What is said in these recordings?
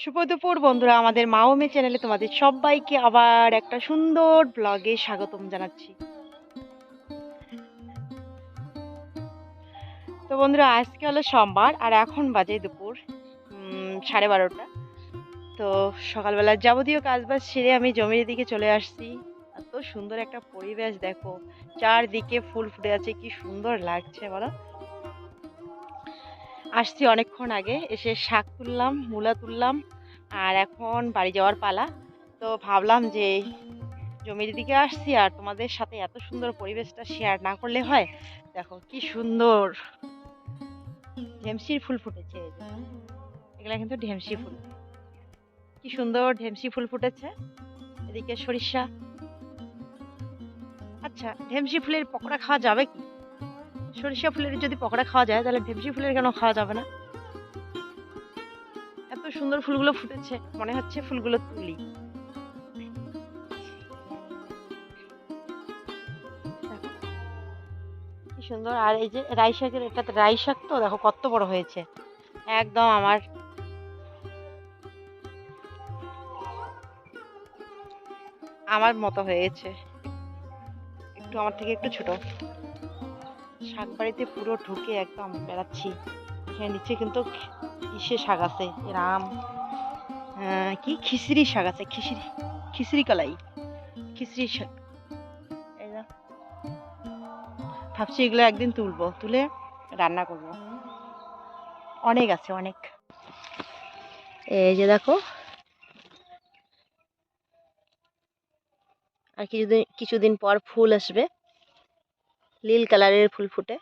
শুভ দুপুর বন্ধুরা, আমাদের মাওমে চ্যানেলে তোমাদের সবাইকে আবার একটা সুন্দর ব্লগে স্বাগতম জানাচ্ছি। তো বন্ধুরা, আজকে হলো সোমবার আর এখন বাজে দুপুর সাড়ে বারোটা। তো সকালবেলা যাবতীয় কাজবাজ সেরে আমি জমির দিকে চলে আসছি। এত সুন্দর একটা পরিবেশ দেখো, চারদিকে ফুল ফুটে আছে, কি সুন্দর লাগছে বলো? আসছি অনেকক্ষণ আগে, এসে শাক তুললাম, মূলা তুললাম, আর এখন বাড়ি যাওয়ার পালা। তো ভাবলাম যে, জমির দিকে আসছি আর তোমাদের সাথে এত সুন্দর পরিবেশটা শেয়ার না করলে হয়? দেখো কি সুন্দর। ঢেমসির ফুল ফুটেছে। এগুলা কিন্তু ঢেমসি ফুল। কি সুন্দর ঢেমসি ফুল ফুটেছে। এদিকে সরিষা। আচ্ছা ঢেমসি ফুলের পকোড়া খাওয়া যাবে কি? সরিষা ফুলের যদি পকোড়া খাওয়া যায়, তাহলে ঢেমসি ফুলের কেন খাওয়া যাবে না? এত সুন্দর ফুলগুলো ফুটেছে, মনে হচ্ছে ফুলগুলো তুলি। কি সুন্দর, আর এই যে রাই শাকের এটাতে রাই শাক তো? দেখো কত বড় হয়েছে। একদম আমার। আমার মতো হয়েছে। একটু আমার থেকে একটু ছোট। শাক বাড়িতে পুরো ঢুকে একদম বেড়াচ্ছি। এখানে নিচে কিন্তু ইসে শাক আছে? রাম কি? খিচড়ি শাক আছে, খিচড়ি খিচড়ি কলাই খিচড়ি শাক। ভাবছি এগুলো একদিন তুলবো, তুলে রান্না করব। অনেক আছে, অনেক। এই যে দেখো। আর কিছুদিন কিছুদিন পর ফুল আসবে। নীল কালারের ফুল ফুটে।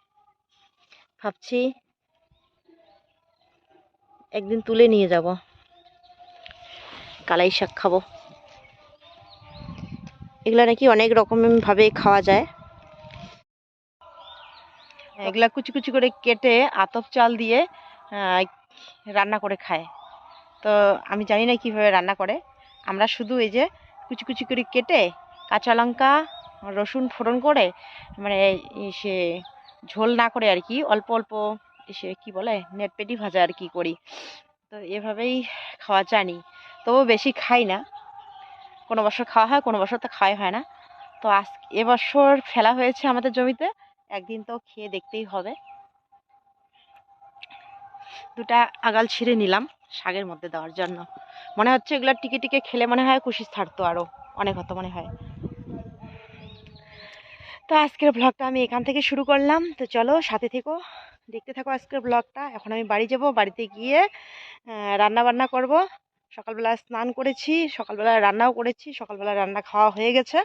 ভাবছি একদিন তুলে নিয়ে যাব। কালাই শাক খাব। এগুলো নাকি অনেক রকম ভাবে খাওয়া যায়। এগুলা কুচি কুচি করে কেটে আতপ চাল দিয়ে রান্না করে খায়। তো আমি জানি না কীভাবে রান্না করে। আমরা শুধু এই যে কুচি কুচি করে কেটে কাঁচা লঙ্কা রসুন ফোড়ন করে মানে সে ঝোল না করে আর কি, অল্প অল্প সে কি বলে নেটপেটি ভাজা আর কি করি। তো এভাবেই খাওয়া জানি তবু বেশি খাই না। কোনো বছর খাওয়া হয়, কোনো বছর তো খাওয়াই হয় না। তো আজ এবছর ফেলা হয়েছে আমাদের জমিতে, একদিন তো খেয়ে দেখতেই হবে। দুটা আগাল ছিঁড়ে নিলাম শাকের মধ্যে দেওয়ার জন্য। মনে হচ্ছে এগুলো টিকে টিকে খেলে মনে হয় কুশি ছাড়তো আরও অনেক হতো মনে হয়। তো আজকের ব্লগটা আমি এখান থেকে শুরু করলাম। তো চলো সাথে থেকো। দেখতে থাকো আজকের ব্লগটা এখন আমি বাড়ি যাব। বাড়িতে গিয়ে রান্না বান্না করব। সকালবেলা স্নান করেছি, সকালবেলা রান্নাও করেছি, সকালবেলা রান্না খাওয়া হয়ে গেছে।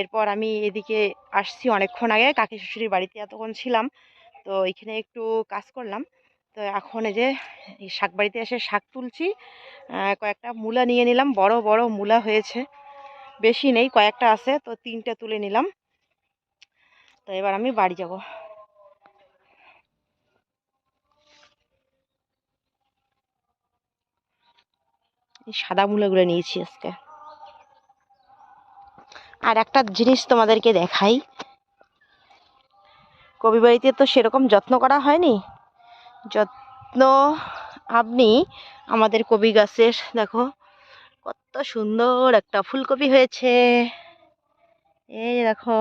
এরপর আমি এদিকে আসছি অনেকক্ষণ আগে। কাকি শ্বশুরির বাড়িতে এতক্ষণ ছিলাম। তো এখানে একটু কাজ করলাম। তো এখন এই যে, এই শাক বাড়িতে এসে শাক তুলছি। কয়েকটা মূলা নিয়ে নিলাম। বড় বড় মূলা হয়েছে। বেশি নেই, কয়েকটা আছে। তো তিনটে তুলে নিলাম। তো এবার আমি বাড়ি যাব। সাদা মূলাগুলো নিয়েছি আজকে। আর একটা জিনিস তোমাদেরকে দেখাই। কবি বাড়িতে তো সেরকম যত্ন করা হয়নি। যত্ন আপনি আমাদের কবি গাছের, দেখো, কত সুন্দর একটা ফুলকপি হয়েছে। এই দেখো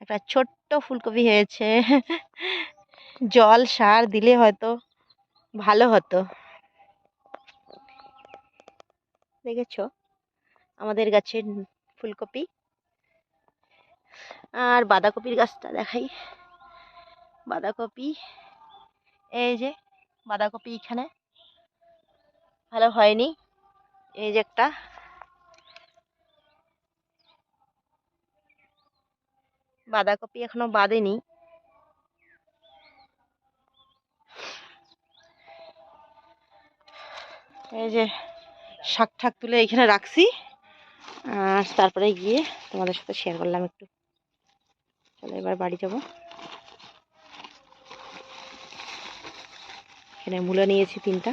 একটা ছোট্ট ফুলকপি হয়েছে। জল, সার দিলে হয়তো ভালো হতো। দেখেছ? আমাদের গাছের ফুলকপি। আর বাঁধাকপির গাছটা দেখাই। বাঁধাকপি, এই যে বাঁধাকপি এখানে। ভালো হয়নি। এই যে একটা। বাঁধাকপি এখনও বাঁধেনি এই যে শাক ঠাক তুলে এখানে রাখছি। আর তারপরে গিয়ে তোমাদের সাথে শেয়ার করলাম একটু। চলো এবার বাড়ি যাব। এখানে মূলা নিয়েছি তিনটা।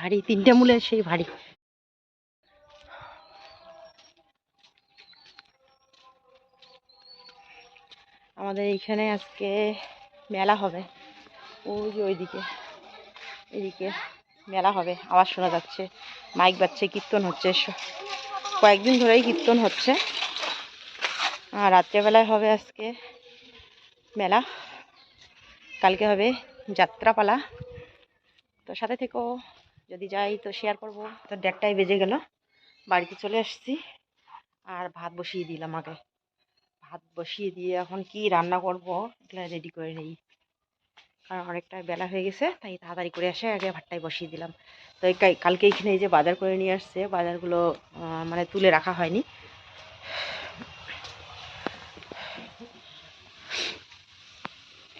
ভারী, তিনটা মূলে সেই ভারী। আমাদের এইখানে আজকে মেলা হবে। ওই যে ওইদিকে, এদিকে মেলা হবে। আওয়াজ শোনা যাচ্ছে, মাইক বাজছে, কীর্তন হচ্ছে। কয়েকদিন ধরেই কীর্তন হচ্ছে। আর রাত্রেবেলায় হবে আজকে মেলা। কালকে হবে যাত্রাপালা। তো সাথে থেকেও যদি যাই তো শেয়ার করব। তো দেড়টায় বেজে গেল, বাড়িতে চলে আসছি। আর ভাত বসিয়ে দিলাম আগে। ভাত বসিয়ে দিয়ে এখন কি রান্না করব, এগুলো রেডি করে নিই। কারণ অনেকটা বেলা হয়ে গেছে, তাই তাড়াতাড়ি করে এসে আগে ভাতটাই বসিয়ে দিলাম। তো কালকে এখানে এই যে বাজার করে নিয়ে আসছে, বাজারগুলো মানে তুলে রাখা হয়নি।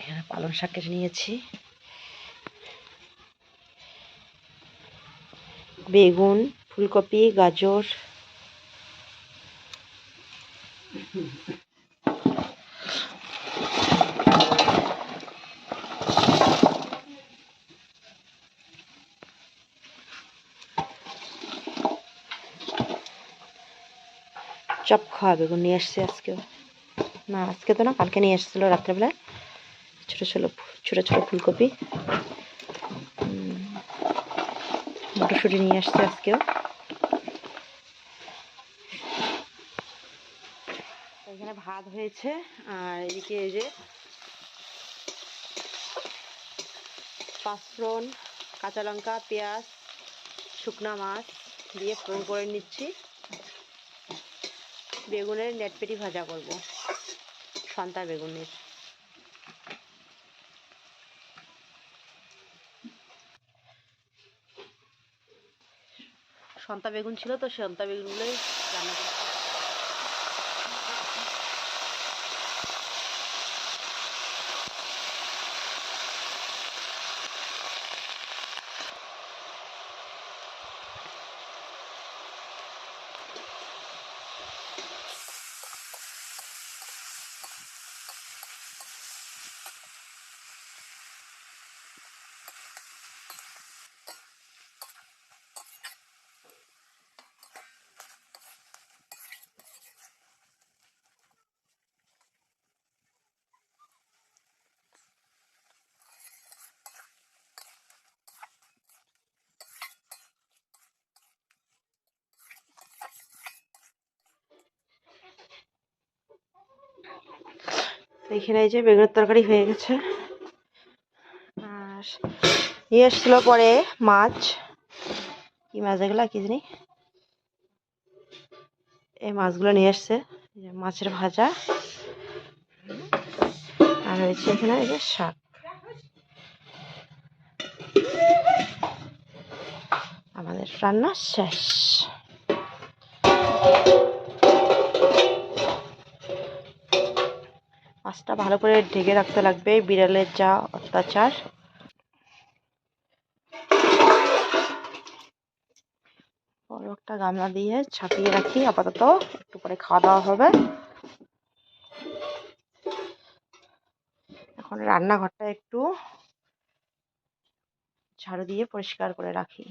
এখানে পালং শাক কেটে নিয়েছি। বেগুন, ফুলকপি, গাজর। চপ খাওয়া বেগুন নিয়ে এসছে আজকেও। না, আজকে তো না, কালকে নিয়ে এসেছিল রাত্রেবেলায়। ছোটো ছোটো ছোটো ছোটো ফুলকপি। মটরশুঁটি নিয়ে আসছে আজকেও। এখানে ভাত হয়েছে, আর এদিকে এই যে পাঁচফোড়ন, কাঁচা লঙ্কা, পেঁয়াজ, শুকনা মাছ দিয়ে ফোড়ন করে নিচ্ছি। বেগুনের নেটপেটি ভাজা করব, সন্তা বেগুনের। সন্তা বেগুন ছিল তো সন্তা বেগুনগুলোই রান্না করছি। এখানে এই যে বেগুনের তরকারি হয়ে গেছে। আর নিয়ে এসছিল পরে মাছ। কি মাছ এগুলো কি জানি? এই মাছগুলো নিয়ে এসছে মাছের ভাজা। আর হয়েছে এখানে এই যে শাক। আমাদের রান্না শেষ। মাছটা ভালো করে ঢেকে রাখতে লাগবে বিড়ালের যা অত্যাচার। বড় একটা গামলা দিয়ে ছাপিয়ে রাখি, আপাতত একটু পরে খাওয়া দাওয়া হবে। এখন রান্নাঘরটা একটু ঝাড়ু দিয়ে পরিষ্কার করে রাখি।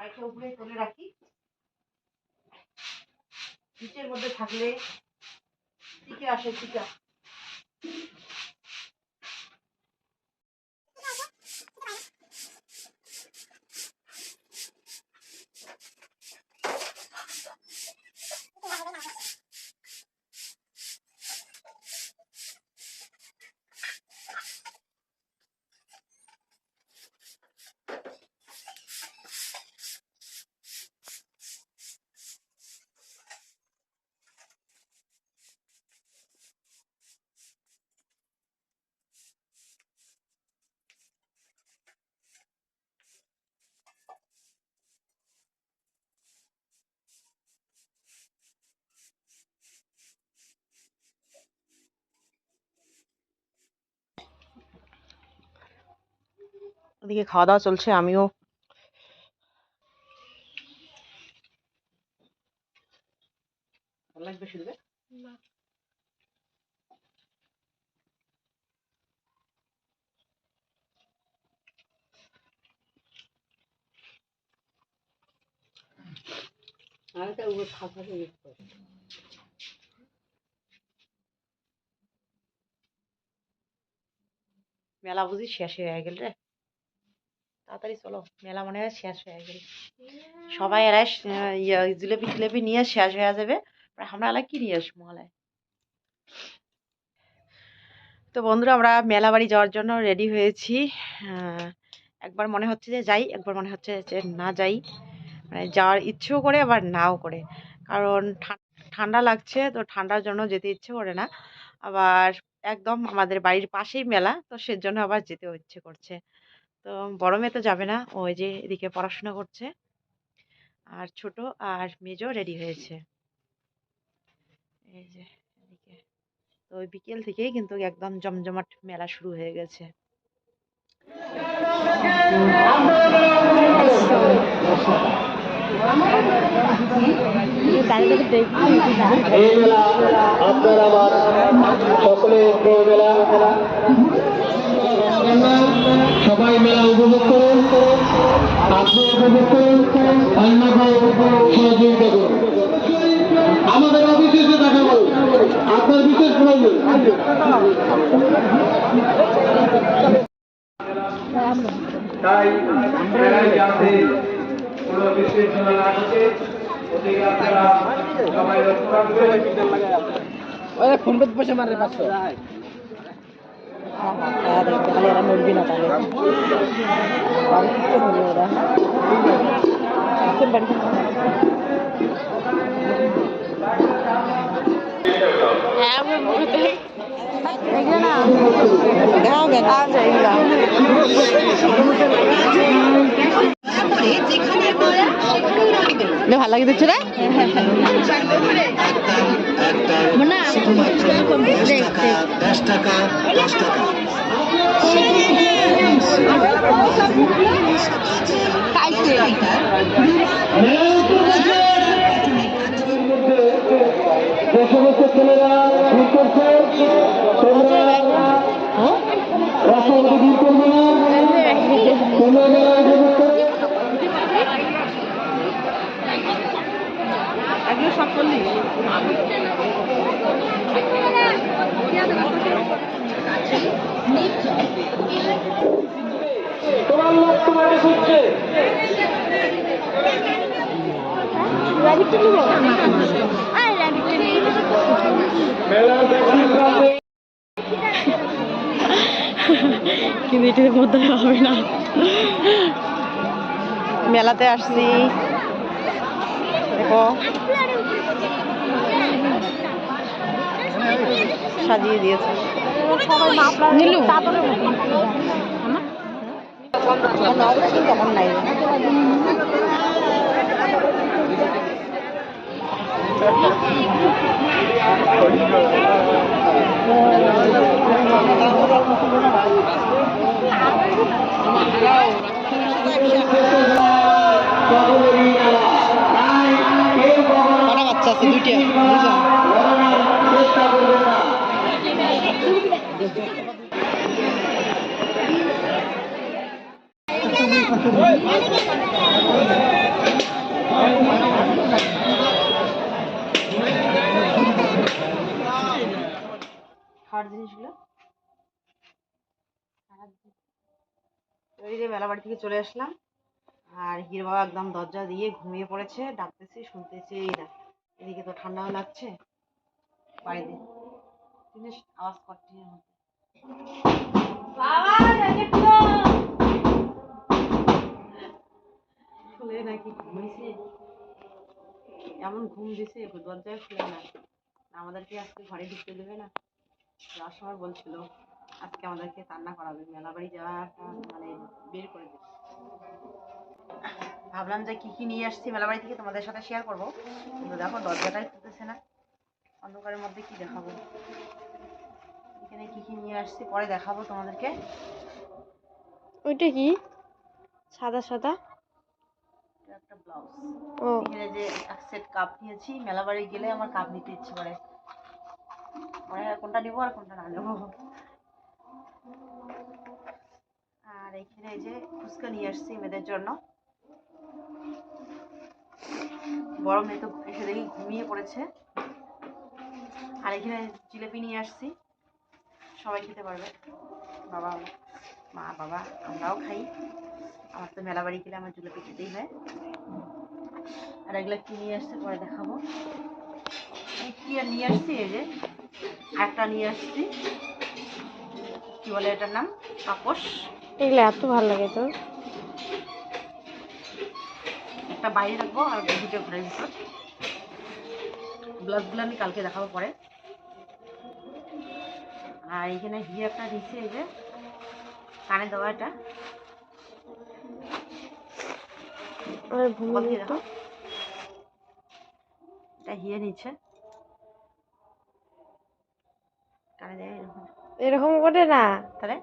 কয়েকটা উপরে তুলে রাখি। নিচের মধ্যে থাকলে টিকে আসে টিকা ওদিকে খাওয়া দাওয়া চলছে আমিও লাগবে শুধু না আরেকটা উপর খাতা ইউজ করে মেলা বুঝি শেষ হয়ে গেল রে তাড়াতাড়ি চলো মেলা মনে হয় শেষ হয়ে গেল। সবাই এরা ইয়ে জিলেপি টিলেপি নিয়ে শেষ হয়ে যাবে। আমরা এলা কি নিয়ে আসব মহলায় তো বন্ধুরা আমরা মেলা বাড়ি যাওয়ার জন্য রেডি হয়েছি। একবার মনে হচ্ছে যে যাই একবার মনে হচ্ছে যে না যাই। মানে যাওয়ার ইচ্ছেও করে আবার নাও করে। কারণ ঠান্ডা লাগছে তো ঠান্ডার জন্য যেতে ইচ্ছে করে না। আবার একদম আমাদের বাড়ির পাশেই মেলা তো সেজন্য আবার যেতেও ইচ্ছে করছে। তো বড় মেয়ে তো যাবে না ওই যে এদিকে পড়াশোনা করছে। আর ছোট আর মেজো রেডি হয়েছে। এই যে এদিকে। তো ওই বিকেল থেকেই কিন্তু একদম জমজমাট মেলা শুরু হয়ে গেছে। আপনার আমার সকলের মেলা সবাই মেলা উপভোগ করুন আপনি উপভোগ করুন অন্যকে সহযোগিতা করুন। আমাদের অফিসে এসে দেখা করুন আপনার বিশেষ প্রয়োজন। তাই মেলায় যাতে কোনো বিশৃঙ্খলা না ঘটে ওদিকে আপনারা সবাই লক্ষ্য রাখবেন। हाँ हाँ आया देख पहले यार मिल भी ना पाले और कितने मिले हो रहा है कितने बन है वो बहुत है देखिए ना गाँव में आ जाएगा দশ টাকা দশ টাকা যে সমস্ত ছেলেরা ভিড় করছে তোমরা করবে না তোমরা মেলা উপভোগ করো তোমার লোক তোমাকে খুঁজছে। মেলা দেখার কাছে কিন্তু এটার মধ্যে হবে না। মেলাতে আসছি। দেখো। সাজিয়ে দিয়েছে। তখন নাই সকলেরই মেলা তাই কেউ কখনো কটা বাচ্চা আছে দুইটা ঘটনার চেষ্টা করবে না খাওয়ার জিনিসগুলো এই যে মেলা বাড়ি থেকে চলে আসলাম। আর হির বাবা একদম দরজা দিয়ে ঘুমিয়ে পড়েছে, ডাকতেছি, শুনতেছি না এদিকে তো ঠান্ডাও লাগছে। বাড়িতে। জিনিস আওয়াজ করছে নাকি ঘুমিয়েছে? এমন ঘুম দিছে, দরজায় খুলে না। আমাদেরকে আজকে ঘরে ঢুকতে দেবে না। যাওয়ার সময় বলছিল। আজকে আমাদেরকে রান্না করাবে। মেলা বাড়ি যাওয়াটা মানে বের করে দেবে। ভাবলাম যে কি কি নিয়ে আসছি মেলা বাড়ি থেকে তোমাদের সাথে শেয়ার করব। কিন্তু দেখো দরজাটাই খুলতেছে না। অন্ধকারের মধ্যে কি দেখাবো? এখানে কি কি নিয়ে আসছি পরে দেখাবো তোমাদেরকে। ওইটা কি? সাদা সাদা? এটা একটা ব্লাউজ ও। এখানে যে এক সেট কাপ নিয়েছি মেলা বাড়ি গেলে আমার কাপ নিতে ইচ্ছে করে। মনে হয় কোনটা নিবো আর কোনটা না নেব। আর এখানে এই যে ফুচকা নিয়ে আসছি মেয়েদের জন্য। বড় মেয়ে তো এসে দেখি ঘুমিয়ে পড়েছে। আর এখানে জিলেপি নিয়ে আসছি। সবাই খেতে পারবে। বাবা, মা, বাবা, আমরাও খাই। আমার তো মেলা বাড়ি গেলে আমার জিলেপি খেতেই হয়। আর এগুলো কি নিয়ে আসছে পরে দেখাবো। কি আর নিয়ে আসছি এই যে? একটা নিয়ে আসছি। কি বলে এটার নাম? পাপোশ এগুলো এত ভালো লাগে তো। একটা বাইরে রাখব আর দুটো ঘরের ভিতর ব্লাউজগুলো আমি কালকে দেখাবো পরে। আর এখানে হিয়ে একটা দিচ্ছে এই যে কানে দেওয়া এটা। হিয়ে নিচ্ছে। কানে দেয় এরকম। এরকম করে না। তাহলে?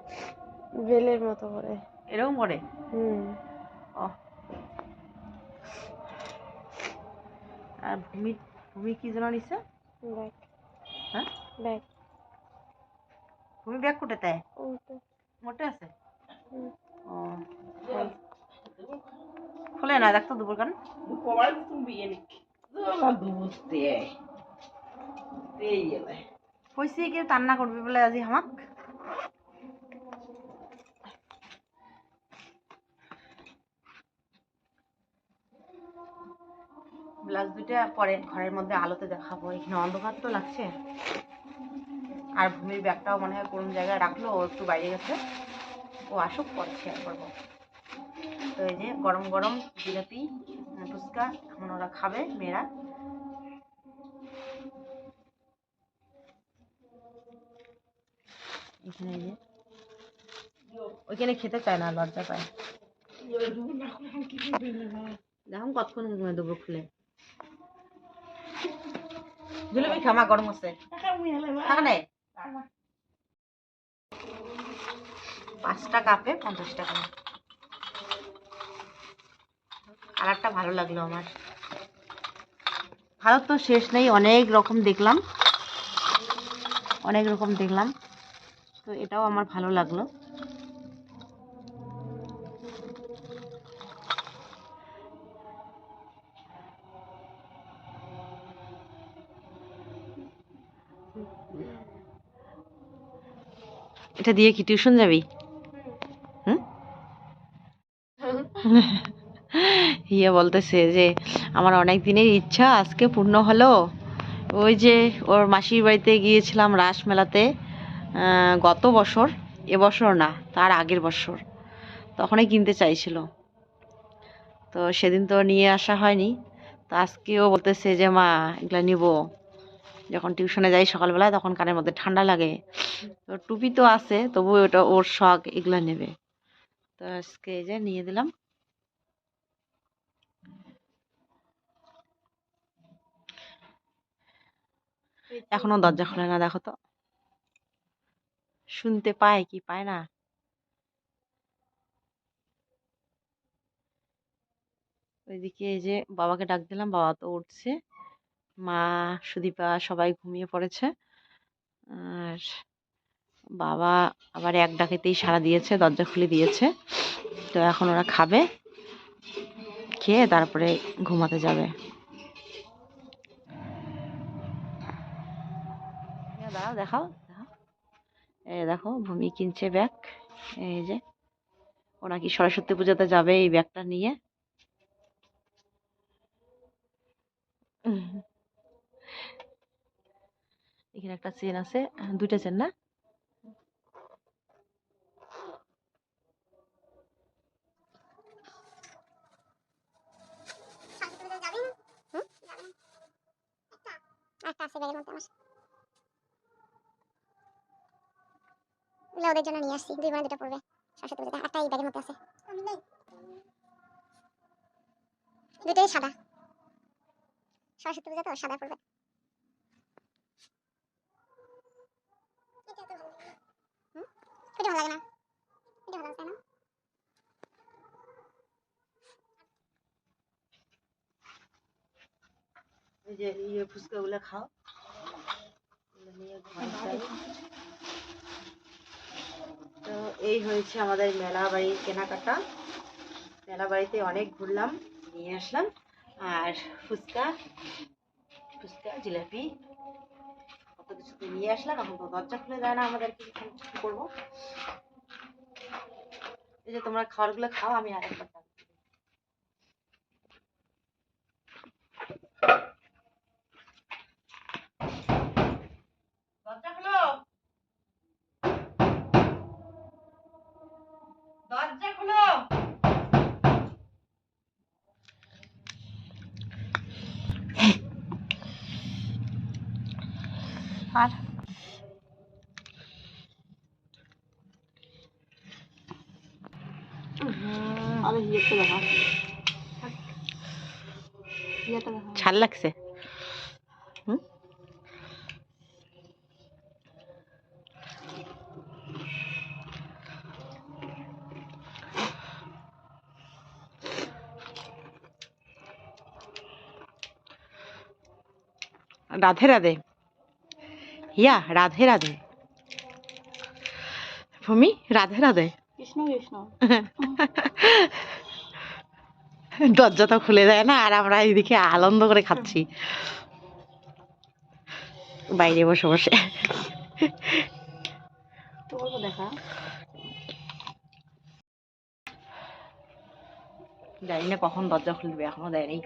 বেলের মতো করে। এরকম করে? হুম। আর ভূমি ভূমি কি নিচ্ছে ব্যাগ। হ্যাঁ? ব্যাগ। ভূমি ব্যাগ কোটে ও মোটে আছে। ও। খুলে না দেখতো দুপুর তুমি গেলে। কইছি কি রান্না করবি বলে আজি হামাক? ব্লাউজ দুইটা পরে ঘরের মধ্যে আলোতে দেখাবো। এখানে অন্ধকার তো লাগছে। আর ভূমির ব্যাগটাও মনে হয় কোন জায়গায় রাখল, ও একটু বাইরে গেছে। ও আসুক, পরে শেয়ার করব। তো এই যে গরম গরম জিলাপি, ফুচকা, এখন ওরা খাবে, মেয়েরা। এখানে যে, ওইখানে খেতে চায় না, লজ্জা পায়। দেখুন কতক্ষণ দেবো খুলে। জিলাপি খামা গরম আছে। পাঁচটা কাপে পঞ্চাশ টাকা কালারটা ভালো লাগল আমার। ভালো তো শেষ নেই অনেক রকম দেখলাম। অনেক রকম দেখলাম। তো এটাও আমার ভালো লাগল। এটা দিয়ে কি টিউশন যাবি? ইয়ে বলতেছে যে, আমার অনেক দিনের ইচ্ছা, আজকে পূর্ণ হলো। ওই যে ওর মাসির বাড়িতে গিয়েছিলাম রাস মেলাতে গত বছর এবছর না, তার আগের বছর। তখনই কিনতে চাইছিল। তো সেদিন তো নিয়ে আসা হয়নি। তো আজকেও বলতেছে যে, মা, এগুলো নিব। যখন টিউশনে যাই সকালবেলায়, তখন কানের মধ্যে ঠান্ডা লাগে। তো টুপি তো আছে তবু ওটা ওর শখ, এগুলো নেবে। তো আজকে এই যে নিয়ে দিলাম। এখনও দরজা খোলে না, দেখো তো। শুনতে পায় কি পায় না। ওইদিকে এই যে বাবাকে ডাক দিলাম, বাবা তো উঠছে। মা, সুদীপা সবাই ঘুমিয়ে পড়েছে। আর বাবা আবার এক ডাকেতেই সাড়া দিয়েছে, দরজা খুলে দিয়েছে। তো এখন ওরা খাবে, খেয়ে তারপরে ঘুমাতে যাবে। দাঁড়াও দেখাও এই দেখো, ভূমি কিনছে ব্যাগ। এই যে ও নাকি সরস্বতী পুজোতে যাবে এই ব্যাগটা নিয়ে। এখানে একটা চেন আছে দুইটা চেন না? ওদের জন্য নিয়ে আসছি, দুই দুটো পড়বে, সরস্বতী পুজোতে। একটা এই ব্যাগের মধ্যে আছে। দুটোই সাদা। সরস্বতী পুজো তো সাদা পড়বে হুম? এটা ভালো লাগে না ভালো লাগে না এই যে ইয়ে ফুচকাগুলো খাও নিয়ে তো এই হয়েছে আমাদের মেলা বাড়ির কেনাকাটা। মেলা বাড়িতে অনেক ঘুরলাম, নিয়ে আসলাম। আর ফুচকা ফুচকা, জিলাপি। কত কিছু নিয়ে আসলাম, এখন তো দরজা খুলে দেয় না, আমাদেরকে কিছু করব এই যে তোমরা খাবারগুলো খাও, আমি আরেকবার খাব। দরজা খুলো দরজা খুলো আর আরে ইয়েতে দেখা ইয়েতে দেখা ছাল লাগছে হুম? রাধে রাধে হিয়া রাধে রাধে ভূমি রাধে রাধে কৃষ্ণ কৃষ্ণ দরজা তো খুলে দেয় না আর আমরা এদিকে আনন্দ করে খাচ্ছি। বাইরে বসে বসে। জানি না কখন দরজা খুলবে এখনও দেয়নি।